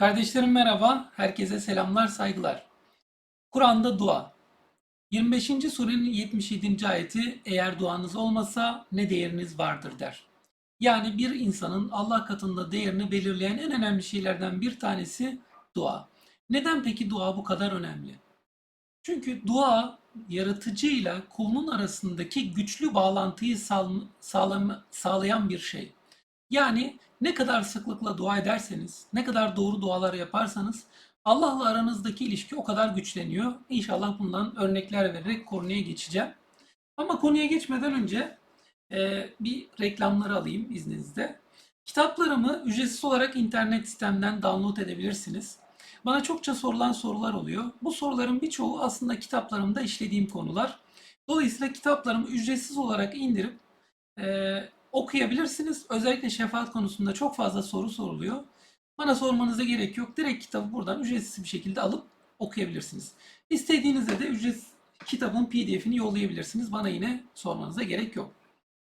Kardeşlerim merhaba, herkese selamlar, saygılar. Kur'an'da dua. 25. surenin 77. ayeti eğer duanız olmasa ne değeriniz vardır der. Yani bir insanın Allah katında değerini belirleyen en önemli şeylerden bir tanesi dua. Neden peki dua bu kadar önemli? Çünkü dua yaratıcıyla kulun arasındaki güçlü bağlantıyı sağlayan bir şey. Yani ne kadar sıklıkla dua ederseniz, ne kadar doğru dualar yaparsanız Allah'la aranızdaki ilişki o kadar güçleniyor. İnşallah bundan örnekler vererek konuya geçeceğim. Ama konuya geçmeden önce e, bir reklamları alayım izninizle. Kitaplarımı ücretsiz olarak internet sitemden download edebilirsiniz. Bana çokça sorulan sorular oluyor. Bu soruların birçoğu aslında kitaplarımda işlediğim konular. Dolayısıyla kitaplarımı ücretsiz olarak indirip e, okuyabilirsiniz. Özellikle şefaat konusunda çok fazla soru soruluyor. Bana sormanıza gerek yok. Direkt kitabı buradan ücretsiz bir şekilde alıp okuyabilirsiniz. İstediğinizde de ücretsiz kitabın PDF'ini yollayabilirsiniz. Bana yine sormanıza gerek yok.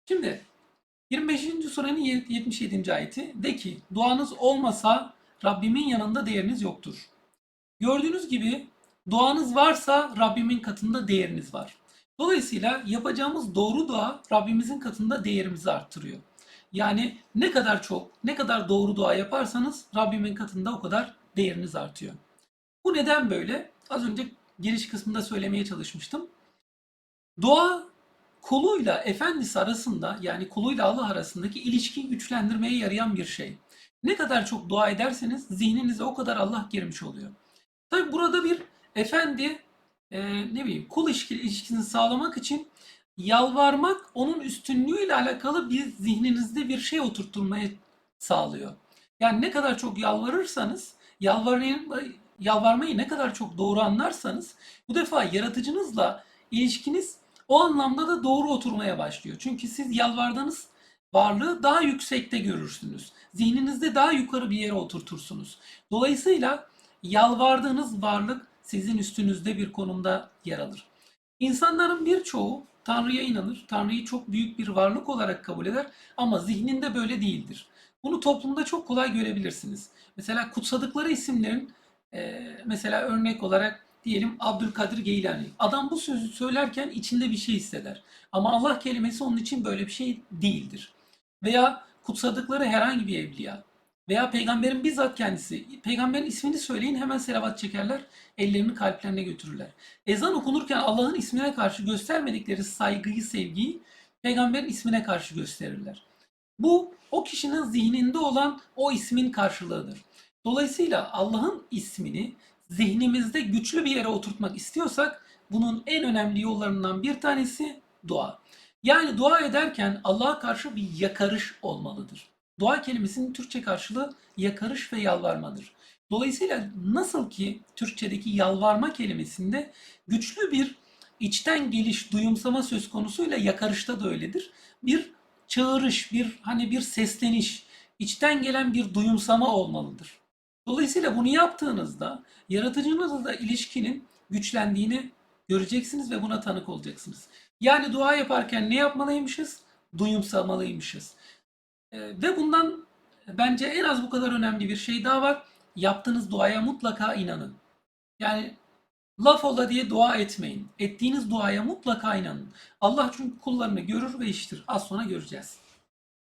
Şimdi 25. surenin 77. ayeti de ki duanız olmasa Rabbimin yanında değeriniz yoktur. Gördüğünüz gibi duanız varsa Rabbimin katında değeriniz var. Dolayısıyla yapacağımız doğru dua Rabbimizin katında değerimizi arttırıyor. Yani ne kadar çok, ne kadar doğru dua yaparsanız Rabbimin katında o kadar değeriniz artıyor. Bu neden böyle? Az önce giriş kısmında söylemeye çalışmıştım. Dua kuluyla efendisi arasında yani kuluyla Allah arasındaki ilişkiyi güçlendirmeye yarayan bir şey. Ne kadar çok dua ederseniz zihninize o kadar Allah girmiş oluyor. Tabi burada bir efendi e, ne bileyim kul ilişki, ilişkisini sağlamak için yalvarmak onun üstünlüğüyle alakalı bir zihninizde bir şey oturtturmayı sağlıyor. Yani ne kadar çok yalvarırsanız, yalvarmayı, yalvarmayı ne kadar çok doğru anlarsanız bu defa yaratıcınızla ilişkiniz o anlamda da doğru oturmaya başlıyor. Çünkü siz yalvardığınız varlığı daha yüksekte görürsünüz. Zihninizde daha yukarı bir yere oturtursunuz. Dolayısıyla yalvardığınız varlık sizin üstünüzde bir konumda yer alır. İnsanların birçoğu Tanrı'ya inanır, Tanrı'yı çok büyük bir varlık olarak kabul eder ama zihninde böyle değildir. Bunu toplumda çok kolay görebilirsiniz. Mesela kutsadıkları isimlerin e, mesela örnek olarak diyelim Abdülkadir Geylani. Adam bu sözü söylerken içinde bir şey hisseder. Ama Allah kelimesi onun için böyle bir şey değildir. Veya kutsadıkları herhangi bir evliya veya peygamberin bizzat kendisi. Peygamberin ismini söyleyin hemen selavat çekerler, ellerini kalplerine götürürler. Ezan okunurken Allah'ın ismine karşı göstermedikleri saygıyı, sevgiyi peygamberin ismine karşı gösterirler. Bu o kişinin zihninde olan o ismin karşılığıdır. Dolayısıyla Allah'ın ismini zihnimizde güçlü bir yere oturtmak istiyorsak bunun en önemli yollarından bir tanesi dua. Yani dua ederken Allah'a karşı bir yakarış olmalıdır. Dua kelimesinin Türkçe karşılığı yakarış ve yalvarmadır. Dolayısıyla nasıl ki Türkçedeki yalvarma kelimesinde güçlü bir içten geliş, duyumsama söz konusuyla yakarışta da öyledir. Bir çağırış, bir hani bir sesleniş, içten gelen bir duyumsama olmalıdır. Dolayısıyla bunu yaptığınızda yaratıcınızla ilişkinin güçlendiğini göreceksiniz ve buna tanık olacaksınız. Yani dua yaparken ne yapmalıymışız? Duyumsamalıymışız. Ee, ve bundan bence en az bu kadar önemli bir şey daha var. Yaptığınız duaya mutlaka inanın. Yani laf ola diye dua etmeyin. Ettiğiniz duaya mutlaka inanın. Allah çünkü kullarını görür ve işitir. Az sonra göreceğiz.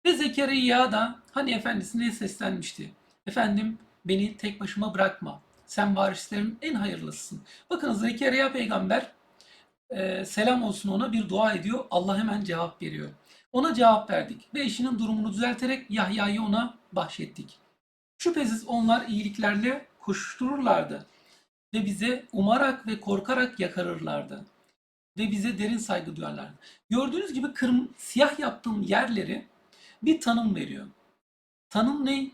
Ve Zekeriya da hani efendisine seslenmişti. Efendim beni tek başıma bırakma. Sen varislerin en hayırlısısın. Bakın Zekeriya peygamber e, selam olsun ona bir dua ediyor. Allah hemen cevap veriyor. Ona cevap verdik ve eşinin durumunu düzelterek Yahya'yı ona bahşettik. Şüphesiz onlar iyiliklerle koştururlardı ve bize umarak ve korkarak yakarırlardı ve bize derin saygı duyarlardı. Gördüğünüz gibi kırm siyah yaptığım yerleri bir tanım veriyor. Tanım ne?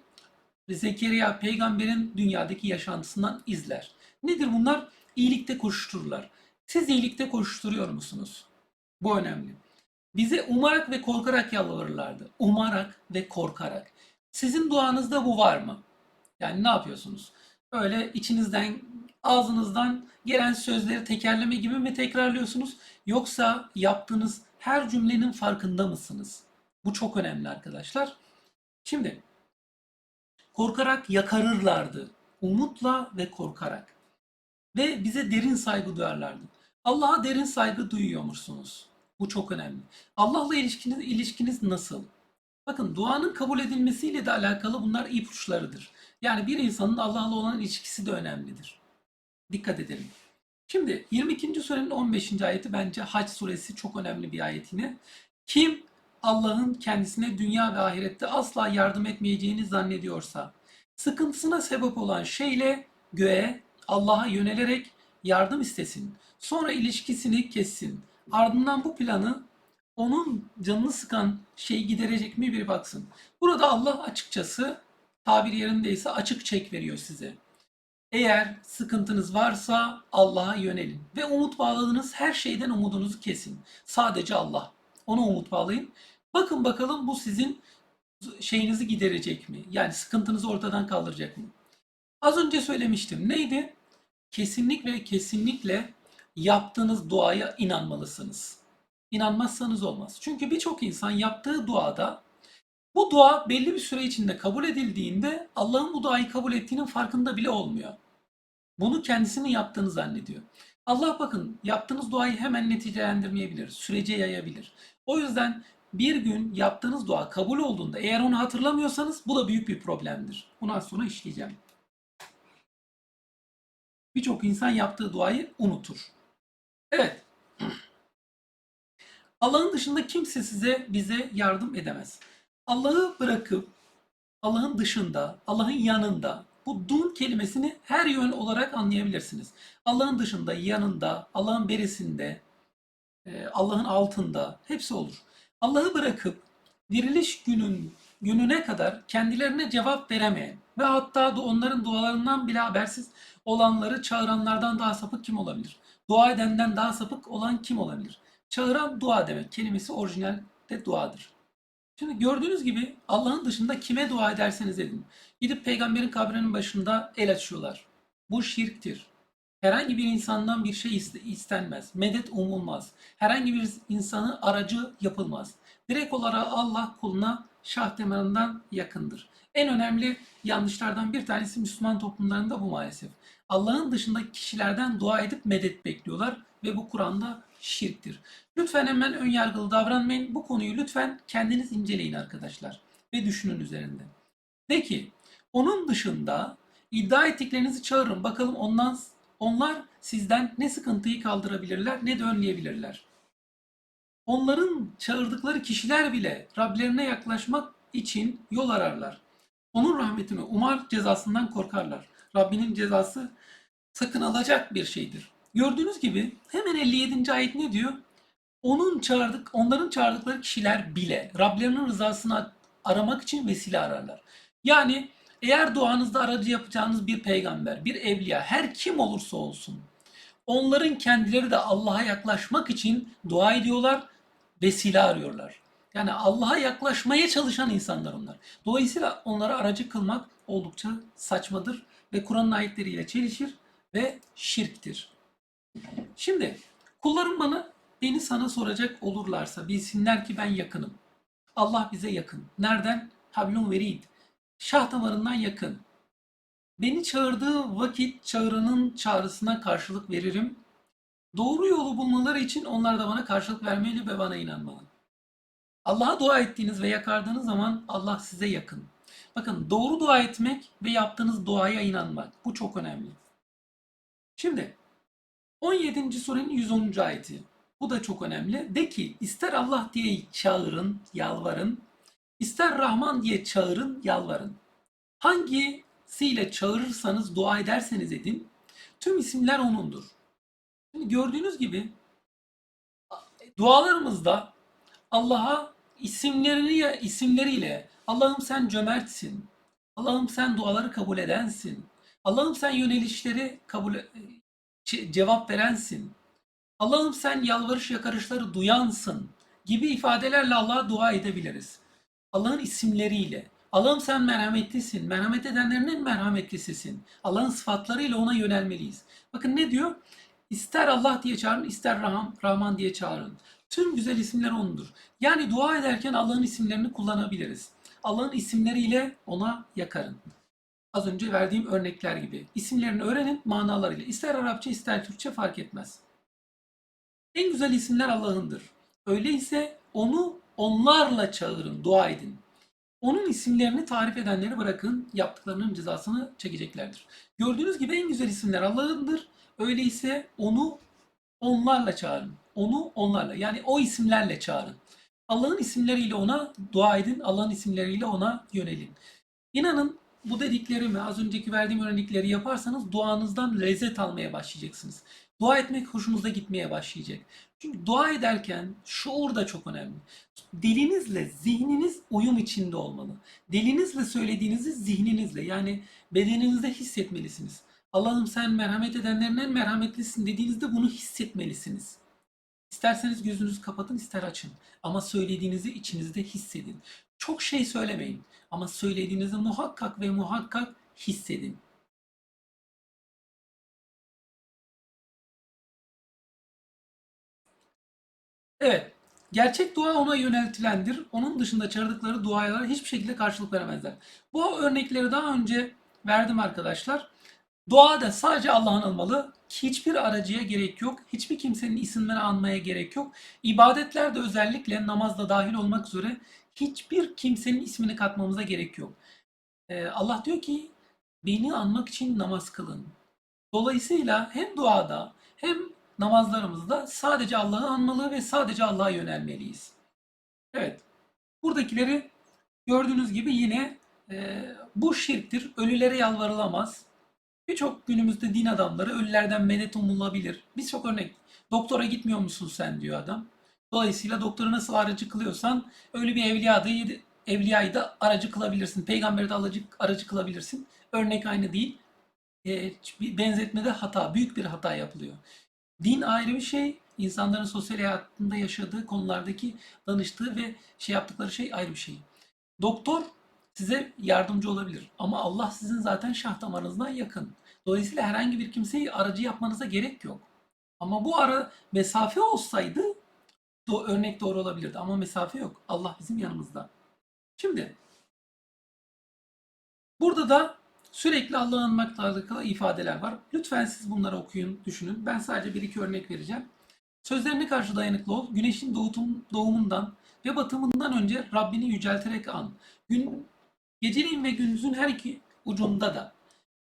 Zekeriya peygamberin dünyadaki yaşantısından izler. Nedir bunlar? İyilikte koştururlar. Siz iyilikte koşturuyor musunuz? Bu önemli. Bize umarak ve korkarak yalvarırlardı. Umarak ve korkarak. Sizin duanızda bu var mı? Yani ne yapıyorsunuz? Öyle içinizden, ağzınızdan gelen sözleri tekerleme gibi mi tekrarlıyorsunuz? Yoksa yaptığınız her cümlenin farkında mısınız? Bu çok önemli arkadaşlar. Şimdi korkarak yakarırlardı. umutla ve korkarak. Ve bize derin saygı duyarlardı. Allah'a derin saygı duyuyor musunuz? Bu çok önemli. Allah'la ilişkiniz, ilişkiniz nasıl? Bakın duanın kabul edilmesiyle de alakalı bunlar ipuçlarıdır. Yani bir insanın Allah'la olan ilişkisi de önemlidir. Dikkat edelim. Şimdi 22. surenin 15. ayeti bence Hac suresi çok önemli bir ayet. Kim Allah'ın kendisine dünya ve ahirette asla yardım etmeyeceğini zannediyorsa, sıkıntısına sebep olan şeyle göğe, Allah'a yönelerek yardım istesin. Sonra ilişkisini kessin. Ardından bu planı onun canını sıkan şeyi giderecek mi bir baksın. Burada Allah açıkçası tabir yerindeyse açık çek veriyor size. Eğer sıkıntınız varsa Allah'a yönelin ve umut bağladığınız her şeyden umudunuzu kesin. Sadece Allah. Ona umut bağlayın. Bakın bakalım bu sizin şeyinizi giderecek mi? Yani sıkıntınızı ortadan kaldıracak mı? Az önce söylemiştim. Neydi? Kesinlikle ve kesinlikle yaptığınız duaya inanmalısınız. İnanmazsanız olmaz. Çünkü birçok insan yaptığı duada bu dua belli bir süre içinde kabul edildiğinde Allah'ın bu duayı kabul ettiğinin farkında bile olmuyor. Bunu kendisinin yaptığını zannediyor. Allah bakın yaptığınız duayı hemen neticelendirmeyebilir, sürece yayabilir. O yüzden bir gün yaptığınız dua kabul olduğunda eğer onu hatırlamıyorsanız bu da büyük bir problemdir. Bunu az sonra işleyeceğim. Birçok insan yaptığı duayı unutur. Evet. Allah'ın dışında kimse size bize yardım edemez. Allah'ı bırakıp Allah'ın dışında, Allah'ın yanında bu dun kelimesini her yön olarak anlayabilirsiniz. Allah'ın dışında, yanında, Allah'ın berisinde, e, Allah'ın altında hepsi olur. Allah'ı bırakıp diriliş günün gününe kadar kendilerine cevap veremeyen ve hatta da onların dualarından bile habersiz olanları çağıranlardan daha sapık kim olabilir? Dua edenden daha sapık olan kim olabilir? Çağıran dua demek. Kelimesi orijinalde duadır. Şimdi gördüğünüz gibi Allah'ın dışında kime dua ederseniz edin. Gidip peygamberin kabrinin başında el açıyorlar. Bu şirktir. Herhangi bir insandan bir şey istenmez. Medet umulmaz. Herhangi bir insanı aracı yapılmaz. Direkt olarak Allah kuluna şah temelinden yakındır. En önemli yanlışlardan bir tanesi Müslüman toplumlarında bu maalesef. Allah'ın dışındaki kişilerden dua edip medet bekliyorlar ve bu Kur'an'da şirktir. Lütfen hemen ön yargılı davranmayın. Bu konuyu lütfen kendiniz inceleyin arkadaşlar ve düşünün üzerinde. De ki onun dışında iddia ettiklerinizi çağırın. Bakalım ondan onlar sizden ne sıkıntıyı kaldırabilirler ne de önleyebilirler. Onların çağırdıkları kişiler bile Rablerine yaklaşmak için yol ararlar. Onun rahmetini umar cezasından korkarlar. Rabbinin cezası sakın alacak bir şeydir. Gördüğünüz gibi hemen 57. ayet ne diyor? Onun çağırdık, onların çağırdıkları kişiler bile Rablerinin rızasını aramak için vesile ararlar. Yani eğer duanızda aracı yapacağınız bir peygamber, bir evliya, her kim olursa olsun onların kendileri de Allah'a yaklaşmak için dua ediyorlar, vesile arıyorlar. Yani Allah'a yaklaşmaya çalışan insanlar onlar. Dolayısıyla onlara aracı kılmak oldukça saçmadır ve Kur'an'ın ayetleriyle çelişir ve şirktir. Şimdi kullarım bana beni sana soracak olurlarsa bilsinler ki ben yakınım. Allah bize yakın. Nereden? Hablun verid. Şah damarından yakın. Beni çağırdığı vakit çağrının çağrısına karşılık veririm. Doğru yolu bulmaları için onlar da bana karşılık vermeli ve bana inanmalı. Allah'a dua ettiğiniz ve yakardığınız zaman Allah size yakın. Bakın doğru dua etmek ve yaptığınız duaya inanmak. Bu çok önemli. Şimdi 17. surenin 110. ayeti. Bu da çok önemli. De ki ister Allah diye çağırın, yalvarın, ister Rahman diye çağırın, yalvarın. Hangisiyle çağırırsanız, dua ederseniz edin, tüm isimler O'nundur. Şimdi gördüğünüz gibi dualarımızda Allah'a isimlerini isimleriyle Allah'ım sen cömertsin. Allah'ım sen duaları kabul edensin. Allah'ım sen yönelişleri kabul cevap verensin. Allah'ım sen yalvarış yakarışları duyansın gibi ifadelerle Allah'a dua edebiliriz. Allah'ın isimleriyle. Allah'ım sen merhametlisin. Merhamet edenlerin merhametlisisin. Allah'ın sıfatlarıyla ona yönelmeliyiz. Bakın ne diyor? İster Allah diye çağırın, ister Rahman, Rahman diye çağırın. Tüm güzel isimler O'nundur. Yani dua ederken Allah'ın isimlerini kullanabiliriz. Allah'ın isimleriyle ona yakarın. Az önce verdiğim örnekler gibi. İsimlerini öğrenin manalarıyla. İster Arapça ister Türkçe fark etmez. En güzel isimler Allah'ındır. Öyleyse onu onlarla çağırın, dua edin. Onun isimlerini tarif edenleri bırakın, yaptıklarının cezasını çekeceklerdir. Gördüğünüz gibi en güzel isimler Allah'ındır. Öyleyse onu onlarla çağırın. Onu onlarla yani o isimlerle çağırın. Allah'ın isimleriyle ona dua edin. Allah'ın isimleriyle ona yönelin. İnanın bu dediklerimi az önceki verdiğim örnekleri yaparsanız duanızdan lezzet almaya başlayacaksınız. Dua etmek hoşunuza gitmeye başlayacak. Çünkü dua ederken şuur da çok önemli. Dilinizle zihniniz uyum içinde olmalı. Dilinizle söylediğinizi zihninizle yani bedeninizde hissetmelisiniz. Allah'ım sen merhamet edenlerin en merhametlisin dediğinizde bunu hissetmelisiniz. İsterseniz gözünüzü kapatın, ister açın. Ama söylediğinizi içinizde hissedin. Çok şey söylemeyin ama söylediğinizi muhakkak ve muhakkak hissedin. Evet, gerçek dua ona yöneltilendir. Onun dışında çağırdıkları dualar hiçbir şekilde karşılık veremezler. Bu örnekleri daha önce verdim arkadaşlar. Dua da sadece Allah'ın almalı. Hiçbir aracıya gerek yok. Hiçbir kimsenin isimlerini anmaya gerek yok. İbadetlerde özellikle namazda dahil olmak üzere hiçbir kimsenin ismini katmamıza gerek yok. Ee, Allah diyor ki beni anmak için namaz kılın. Dolayısıyla hem duada hem namazlarımızda sadece Allah'ı anmalı ve sadece Allah'a yönelmeliyiz. Evet. Buradakileri gördüğünüz gibi yine e, bu şirktir. Ölülere yalvarılamaz. Birçok günümüzde din adamları ölülerden medet umulabilir. Birçok örnek. Doktora gitmiyor musun sen diyor adam. Dolayısıyla doktoru nasıl aracı kılıyorsan öyle bir evliya da, evliyayı da aracı kılabilirsin. Peygamberi de aracı, aracı kılabilirsin. Örnek aynı değil. E, benzetmede hata, büyük bir hata yapılıyor. Din ayrı bir şey. İnsanların sosyal hayatında yaşadığı konulardaki danıştığı ve şey yaptıkları şey ayrı bir şey. Doktor size yardımcı olabilir. Ama Allah sizin zaten şah damarınızdan yakın. Dolayısıyla herhangi bir kimseyi aracı yapmanıza gerek yok. Ama bu ara mesafe olsaydı do örnek doğru olabilirdi. Ama mesafe yok. Allah bizim yanımızda. Şimdi burada da sürekli Allah'ı anmakla alakalı ifadeler var. Lütfen siz bunları okuyun, düşünün. Ben sadece bir iki örnek vereceğim. Sözlerine karşı dayanıklı ol. Güneşin doğutum, doğumundan ve batımından önce Rabbini yücelterek an. Gün, geceliğin ve gündüzün her iki ucunda da.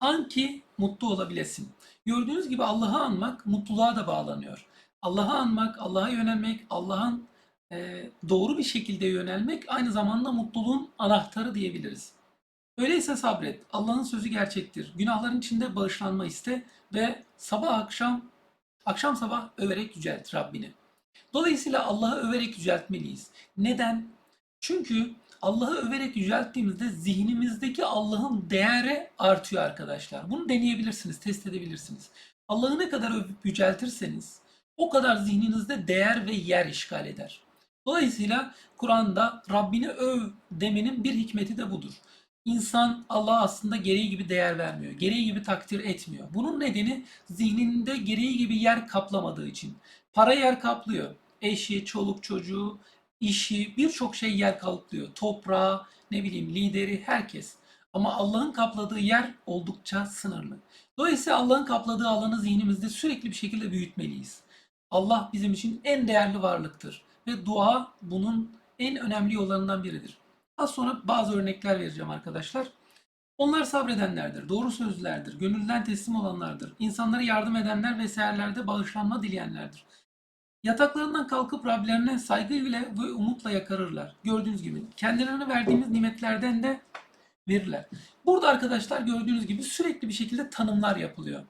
An ki mutlu olabilesin. Gördüğünüz gibi Allah'ı anmak mutluluğa da bağlanıyor. Allah'ı anmak, Allah'a yönelmek, Allah'ın e, doğru bir şekilde yönelmek aynı zamanda mutluluğun anahtarı diyebiliriz. Öyleyse sabret. Allah'ın sözü gerçektir. Günahların içinde bağışlanma iste ve sabah akşam akşam sabah överek yücelt Rabbini. Dolayısıyla Allah'ı överek yüceltmeliyiz. Neden? Çünkü Allah'ı överek yücelttiğimizde zihnimizdeki Allah'ın değeri artıyor arkadaşlar. Bunu deneyebilirsiniz, test edebilirsiniz. Allah'ı ne kadar övüp yüceltirseniz o kadar zihninizde değer ve yer işgal eder. Dolayısıyla Kur'an'da Rabbini öv demenin bir hikmeti de budur. İnsan Allah'a aslında gereği gibi değer vermiyor. Gereği gibi takdir etmiyor. Bunun nedeni zihninde gereği gibi yer kaplamadığı için. Para yer kaplıyor. Eşi, çoluk çocuğu, işi, birçok şey yer kaplıyor. Toprağı, ne bileyim lideri, herkes. Ama Allah'ın kapladığı yer oldukça sınırlı. Dolayısıyla Allah'ın kapladığı alanı zihnimizde sürekli bir şekilde büyütmeliyiz. Allah bizim için en değerli varlıktır ve dua bunun en önemli yollarından biridir. Az sonra bazı örnekler vereceğim arkadaşlar. Onlar sabredenlerdir, doğru sözlülerdir, gönülden teslim olanlardır, insanlara yardım edenler ve seherlerde bağışlanma dileyenlerdir. Yataklarından kalkıp Rablerine saygıyla ve umutla yakarırlar. Gördüğünüz gibi kendilerine verdiğimiz nimetlerden de verirler. Burada arkadaşlar gördüğünüz gibi sürekli bir şekilde tanımlar yapılıyor.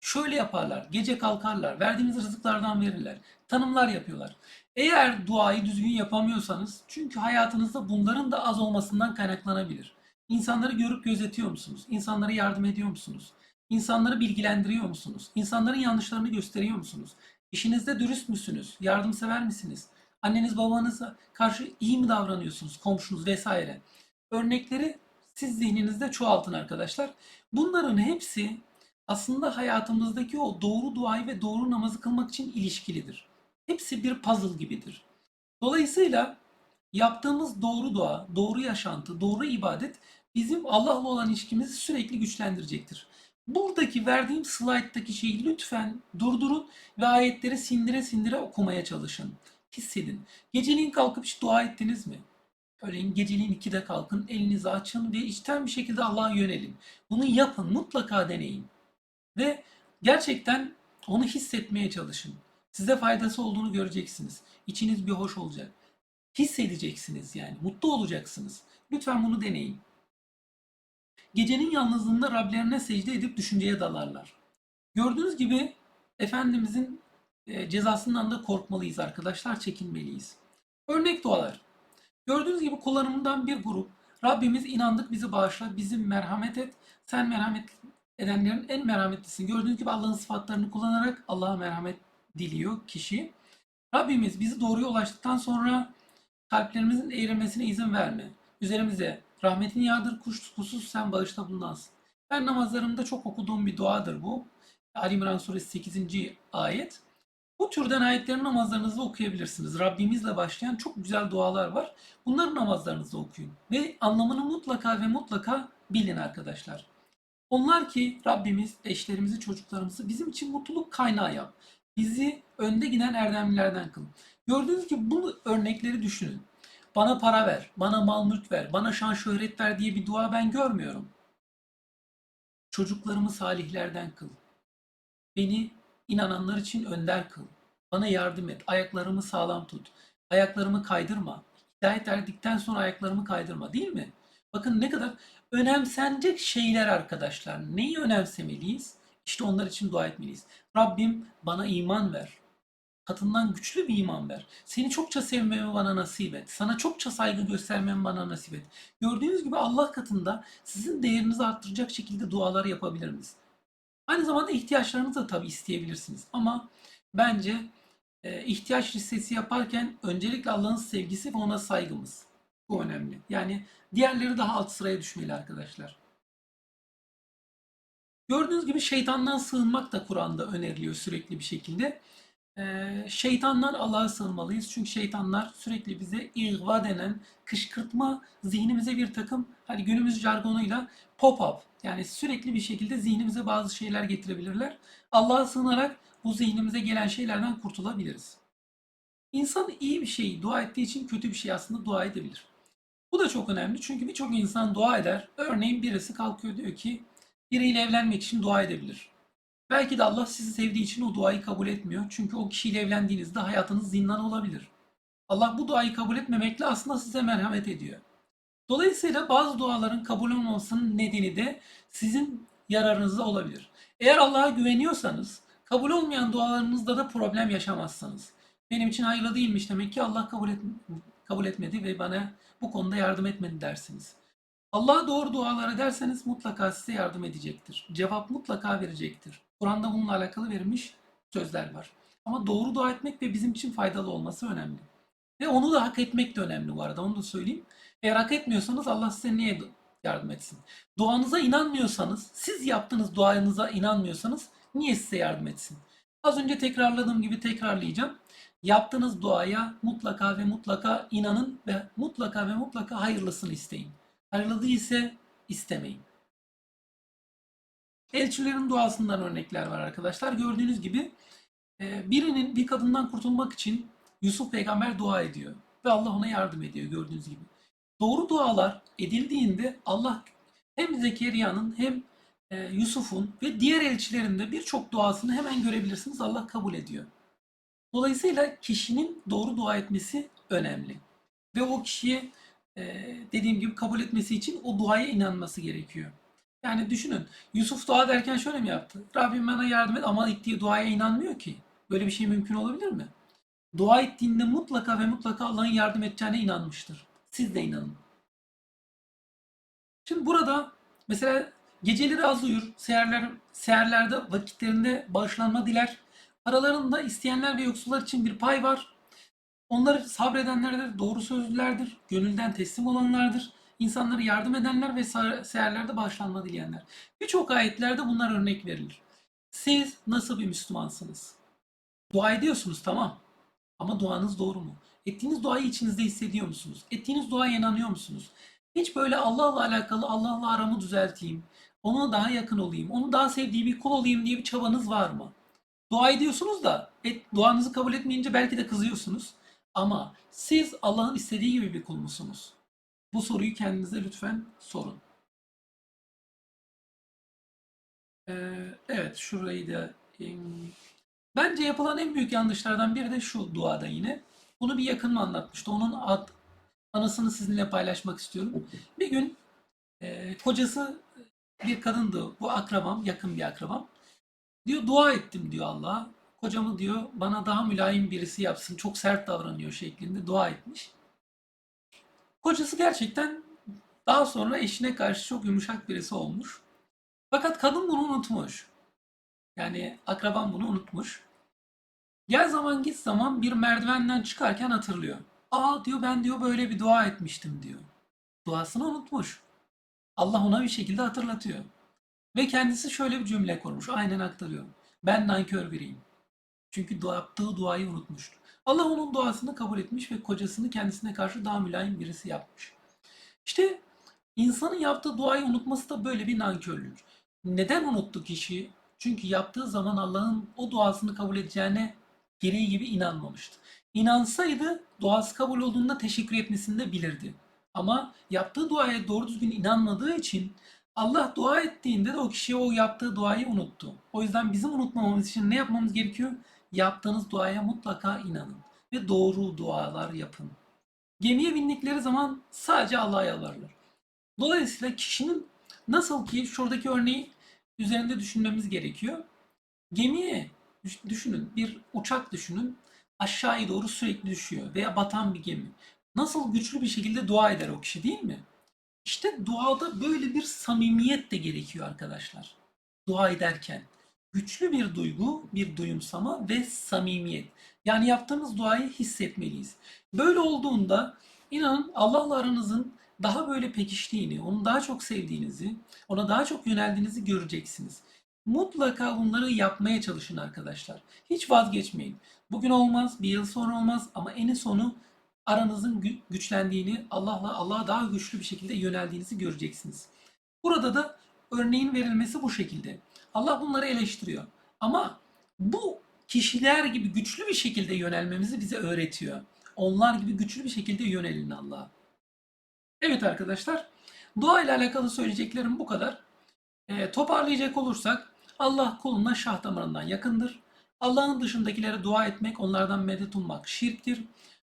Şöyle yaparlar, gece kalkarlar, verdiğimiz rızıklardan verirler, tanımlar yapıyorlar. Eğer duayı düzgün yapamıyorsanız, çünkü hayatınızda bunların da az olmasından kaynaklanabilir. İnsanları görüp gözetiyor musunuz? İnsanlara yardım ediyor musunuz? İnsanları bilgilendiriyor musunuz? İnsanların yanlışlarını gösteriyor musunuz? İşinizde dürüst müsünüz? Yardımsever misiniz? Anneniz babanıza karşı iyi mi davranıyorsunuz? Komşunuz vesaire. Örnekleri siz zihninizde çoğaltın arkadaşlar. Bunların hepsi aslında hayatımızdaki o doğru duayı ve doğru namazı kılmak için ilişkilidir. Hepsi bir puzzle gibidir. Dolayısıyla yaptığımız doğru dua, doğru yaşantı, doğru ibadet bizim Allah'la olan ilişkimizi sürekli güçlendirecektir. Buradaki verdiğim slayttaki şeyi lütfen durdurun ve ayetleri sindire sindire okumaya çalışın. Hissedin. Geceliğin kalkıp hiç dua ettiniz mi? Örneğin geceliğin 2'de kalkın, elinizi açın ve içten bir şekilde Allah'a yönelin. Bunu yapın, mutlaka deneyin. Ve gerçekten onu hissetmeye çalışın. Size faydası olduğunu göreceksiniz. İçiniz bir hoş olacak. Hissedeceksiniz yani. Mutlu olacaksınız. Lütfen bunu deneyin. Gecenin yalnızlığında Rablerine secde edip düşünceye dalarlar. Gördüğünüz gibi Efendimizin e, cezasından da korkmalıyız arkadaşlar, çekinmeliyiz. Örnek dualar. Gördüğünüz gibi kullanımından bir grup. Rabbimiz inandık bizi bağışla, bizim merhamet et. Sen merhamet edenlerin en merhametlisin. Gördüğünüz gibi Allah'ın sıfatlarını kullanarak Allah'a merhamet diliyor kişi. Rabbimiz bizi doğruya ulaştıktan sonra kalplerimizin eğrilmesine izin verme. Üzerimize rahmetin yağdır kuşkusuz sen bağışta bulunansın. Ben namazlarımda çok okuduğum bir duadır bu. Ali İmran suresi 8. ayet. Bu türden ayetlerin namazlarınızda okuyabilirsiniz. Rabbimizle başlayan çok güzel dualar var. Bunları namazlarınızda okuyun. Ve anlamını mutlaka ve mutlaka bilin arkadaşlar. Onlar ki Rabbimiz eşlerimizi, çocuklarımızı bizim için mutluluk kaynağı yap. Bizi önde giden erdemlilerden kıl. Gördüğünüz gibi bu örnekleri düşünün. Bana para ver, bana mal mülk ver, bana şan şöhret ver diye bir dua ben görmüyorum. Çocuklarımı salihlerden kıl. Beni inananlar için önder kıl. Bana yardım et. Ayaklarımı sağlam tut. Ayaklarımı kaydırma. Hidayet erdikten sonra ayaklarımı kaydırma değil mi? Bakın ne kadar önemsenecek şeyler arkadaşlar. Neyi önemsemeliyiz? İşte onlar için dua etmeliyiz. Rabbim bana iman ver. Katından güçlü bir iman ver. Seni çokça sevmemi bana nasip et. Sana çokça saygı göstermemi bana nasip et. Gördüğünüz gibi Allah katında sizin değerinizi arttıracak şekilde dualar yapabilirsiniz. Aynı zamanda ihtiyaçlarınızı da tabii isteyebilirsiniz. Ama bence e, ihtiyaç listesi yaparken öncelikle Allah'ın sevgisi ve ona saygımız. Bu önemli. Yani diğerleri daha alt sıraya düşmeli arkadaşlar. Gördüğünüz gibi şeytandan sığınmak da Kur'an'da öneriliyor sürekli bir şekilde. Şeytanlar Allah'a sığınmalıyız. Çünkü şeytanlar sürekli bize ihva denen kışkırtma zihnimize bir takım hani günümüz jargonuyla pop-up yani sürekli bir şekilde zihnimize bazı şeyler getirebilirler. Allah'a sığınarak bu zihnimize gelen şeylerden kurtulabiliriz. İnsan iyi bir şey dua ettiği için kötü bir şey aslında dua edebilir. Bu da çok önemli çünkü birçok insan dua eder. Örneğin birisi kalkıyor diyor ki biriyle evlenmek için dua edebilir. Belki de Allah sizi sevdiği için o duayı kabul etmiyor. Çünkü o kişiyle evlendiğinizde hayatınız zindan olabilir. Allah bu duayı kabul etmemekle aslında size merhamet ediyor. Dolayısıyla bazı duaların kabul olmamasının nedeni de sizin yararınıza olabilir. Eğer Allah'a güveniyorsanız kabul olmayan dualarınızda da problem yaşamazsınız. Benim için hayırlı değilmiş demek ki Allah kabul, et, kabul etmedi ve bana bu konuda yardım etmedi dersiniz. Allah'a doğru dualar ederseniz mutlaka size yardım edecektir. Cevap mutlaka verecektir. Kur'an'da bununla alakalı verilmiş sözler var. Ama doğru dua etmek ve bizim için faydalı olması önemli. Ve onu da hak etmek de önemli bu arada onu da söyleyeyim. Eğer hak etmiyorsanız Allah size niye yardım etsin? Duanıza inanmıyorsanız, siz yaptığınız duanıza inanmıyorsanız niye size yardım etsin? Az önce tekrarladığım gibi tekrarlayacağım. Yaptığınız duaya mutlaka ve mutlaka inanın ve mutlaka ve mutlaka hayırlısını isteyin. Hayırlı değilse istemeyin. Elçilerin duasından örnekler var arkadaşlar. Gördüğünüz gibi e, birinin bir kadından kurtulmak için Yusuf peygamber dua ediyor. Ve Allah ona yardım ediyor gördüğünüz gibi. Doğru dualar edildiğinde Allah hem Zekeriya'nın hem e, Yusuf'un ve diğer elçilerin de birçok duasını hemen görebilirsiniz. Allah kabul ediyor. Dolayısıyla kişinin doğru dua etmesi önemli. Ve o kişiye e, dediğim gibi kabul etmesi için o duaya inanması gerekiyor. Yani düşünün Yusuf dua derken şöyle mi yaptı? Rabbim bana yardım et ama ettiği duaya inanmıyor ki. Böyle bir şey mümkün olabilir mi? Dua ettiğinde mutlaka ve mutlaka Allah'ın yardım edeceğine inanmıştır. Siz de inanın. Şimdi burada mesela geceleri az uyur, seherler, seherlerde vakitlerinde bağışlanma diler. Aralarında isteyenler ve yoksullar için bir pay var. Onlar sabredenlerdir, doğru sözlülerdir, gönülden teslim olanlardır, insanlara yardım edenler ve seherlerde bağışlanma dileyenler. Birçok ayetlerde bunlar örnek verilir. Siz nasıl bir Müslümansınız? Dua ediyorsunuz tamam. Ama duanız doğru mu? Ettiğiniz duayı içinizde hissediyor musunuz? Ettiğiniz duaya inanıyor musunuz? Hiç böyle Allah'la alakalı Allah'la aramı düzelteyim, ona daha yakın olayım, onu daha sevdiği bir kul olayım diye bir çabanız var mı? Dua ediyorsunuz da et, duanızı kabul etmeyince belki de kızıyorsunuz. Ama siz Allah'ın istediği gibi bir kul musunuz? Bu soruyu kendinize lütfen sorun. Ee, evet şurayı da bence yapılan en büyük yanlışlardan biri de şu duada yine. Bunu bir yakınım anlatmıştı. Onun ad, anısını sizinle paylaşmak istiyorum. Bir gün e, kocası bir kadındı. Bu akrabam, yakın bir akrabam. Diyor dua ettim diyor Allah'a. Kocamı diyor bana daha mülayim birisi yapsın. Çok sert davranıyor şeklinde dua etmiş. Kocası gerçekten daha sonra eşine karşı çok yumuşak birisi olmuş. Fakat kadın bunu unutmuş. Yani akrabam bunu unutmuş. Gel zaman git zaman bir merdivenden çıkarken hatırlıyor. Aa diyor ben diyor böyle bir dua etmiştim diyor. Duasını unutmuş. Allah ona bir şekilde hatırlatıyor. Ve kendisi şöyle bir cümle kurmuş. Aynen aktarıyor. Ben nankör biriyim. Çünkü yaptığı duayı unutmuştu. Allah onun duasını kabul etmiş ve kocasını kendisine karşı daha mülayim birisi yapmış. İşte insanın yaptığı duayı unutması da böyle bir nankörlük. Neden unuttu kişi? Çünkü yaptığı zaman Allah'ın o duasını kabul edeceğine gereği gibi inanmamıştı. İnansaydı duası kabul olduğunda teşekkür etmesini de bilirdi. Ama yaptığı duaya doğru düzgün inanmadığı için Allah dua ettiğinde de o kişi o yaptığı duayı unuttu. O yüzden bizim unutmamamız için ne yapmamız gerekiyor? Yaptığınız duaya mutlaka inanın ve doğru dualar yapın. Gemiye bindikleri zaman sadece Allah'a yalvarırlar. Dolayısıyla kişinin nasıl ki şuradaki örneği üzerinde düşünmemiz gerekiyor. Gemiye düş- düşünün, bir uçak düşünün, aşağıya doğru sürekli düşüyor veya batan bir gemi. Nasıl güçlü bir şekilde dua eder o kişi değil mi? İşte duada böyle bir samimiyet de gerekiyor arkadaşlar. Dua ederken güçlü bir duygu, bir duyumsama ve samimiyet. Yani yaptığımız duayı hissetmeliyiz. Böyle olduğunda inanın Allah'la aranızın daha böyle pekiştiğini, onu daha çok sevdiğinizi, ona daha çok yöneldiğinizi göreceksiniz. Mutlaka bunları yapmaya çalışın arkadaşlar. Hiç vazgeçmeyin. Bugün olmaz, bir yıl sonra olmaz ama en sonu aranızın gü- güçlendiğini, Allah'la Allah'a daha güçlü bir şekilde yöneldiğinizi göreceksiniz. Burada da örneğin verilmesi bu şekilde. Allah bunları eleştiriyor. Ama bu kişiler gibi güçlü bir şekilde yönelmemizi bize öğretiyor. Onlar gibi güçlü bir şekilde yönelin Allah'a. Evet arkadaşlar, dua ile alakalı söyleyeceklerim bu kadar. E, toparlayacak olursak Allah kuluna şah damarından yakındır. Allah'ın dışındakilere dua etmek, onlardan medet ummak şirktir.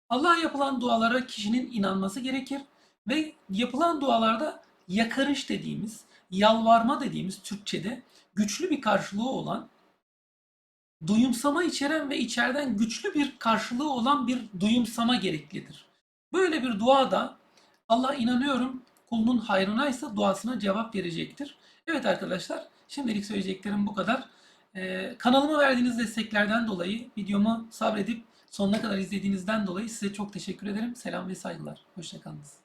Allah'a yapılan dualara kişinin inanması gerekir ve yapılan dualarda yakarış dediğimiz, yalvarma dediğimiz Türkçe'de güçlü bir karşılığı olan, duyumsama içeren ve içeriden güçlü bir karşılığı olan bir duyumsama gereklidir. Böyle bir duada Allah inanıyorum kulunun hayrınaysa duasına cevap verecektir. Evet arkadaşlar şimdilik söyleyeceklerim bu kadar. Ee, kanalıma verdiğiniz desteklerden dolayı videomu sabredip sonuna kadar izlediğinizden dolayı size çok teşekkür ederim. Selam ve saygılar. Hoşçakalınız.